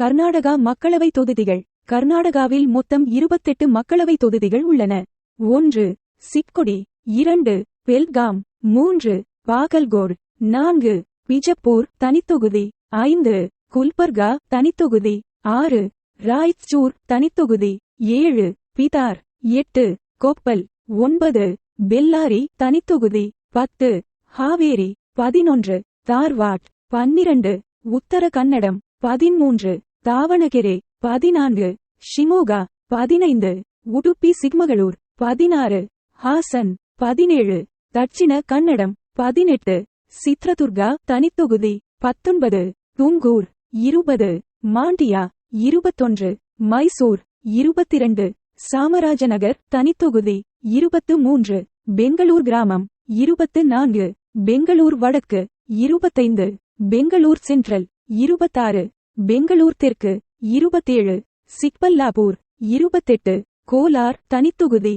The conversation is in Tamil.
கர்நாடகா மக்களவை தொகுதிகள். கர்நாடகாவில் மொத்தம் இருபத்தெட்டு மக்களவை தொகுதிகள் உள்ளன. ஒன்று சிக்கொடி இரண்டு பெல்காம். மூன்று பாகல்கோட். நான்கு பிஜப்பூர் தனித்தொகுதி. ஐந்து குல்பர்கா தனித்தொகுதி. ஆறு ராய்ச்சூர் தனித்தொகுதி. ஏழு பிதார். எட்டு கொப்பல். ஒன்பது பெல்லாரி தனித்தொகுதி. பத்து ஹாவேரி. பதினொன்று தார்வாட். பன்னிரண்டு உத்தர கன்னடம் பதிமூன்று தாவணகெரே பதினான்கு ஷிமோகா பதினைந்து உடுப்பி சிக்மகளூர் பதினாறு ஹாசன் பதினேழு தட்சிண கன்னடம் பதினெட்டு சித்ரதுர்கா தனித்தொகுதி பத்தொன்பது துங்கூர் இருபது மாண்டியா இருபத்தொன்று மைசூர் இருபத்திரண்டு சாமராஜநகர் தனித்தொகுதி இருபத்து மூன்று பெங்களூர் கிராமம் இருபத்து நான்கு பெங்களூர் வடக்கு இருபத்தைந்து பெங்களூர் சென்ட்ரல் இருபத்தாறு பெங்களூர் தெற்கு இருபத்தேழு சிக்பல்லாபூர் இருபத்தெட்டு கோலார் தனித்தொகுதி